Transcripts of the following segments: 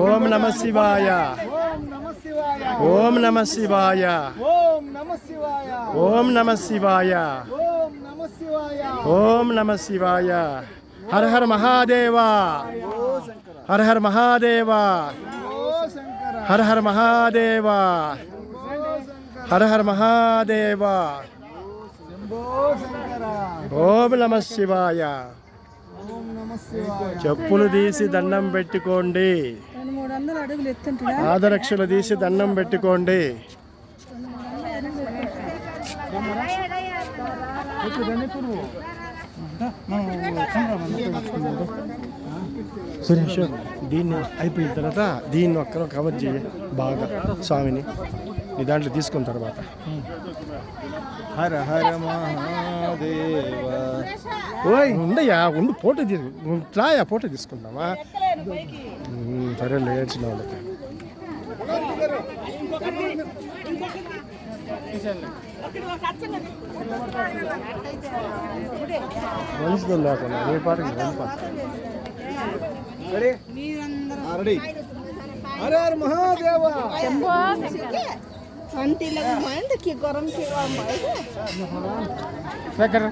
ఓం నమ శివాయ. ఓం నమ శివాయ. ఓం నమ శివాయ. ఓం నమ శివాయ. హర హర మహాదేవా. హర హర మహాదేవా. హర హర మహాదేవా. హర హర మహాదేవా. ఓం నమ శివాయ. చెప్పులు తీసి దండం పెట్టుకోండి. పాదరక్షలు తీసి దండం పెట్టుకోండి. సురేష్ దీన్ని అయిపోయిన తర్వాత దీన్ని ఒక్కరు కవర్ చేయి బాగా స్వామిని. నీ దాంట్లో తీసుకున్న తర్వాత. హర హర మహాదేవ. ఓయ్ ఉండయ్యా ఉండు ఫోటో తీ రాయా ఫోటో తీసుకుందామా? సరే లేచిన వాళ్ళకి. మంచిది లేకుండా నీ పాటకి రెడీ హర హర మహాదేవ. దగ్గర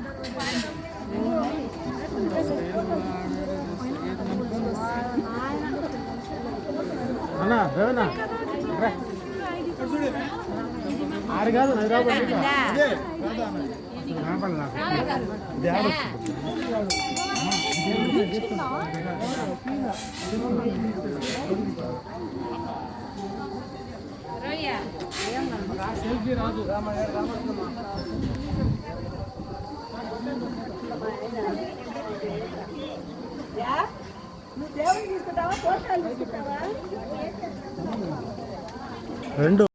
అన్నా రేవనా ఆరు కాదు హైదరాబాద్ రెండు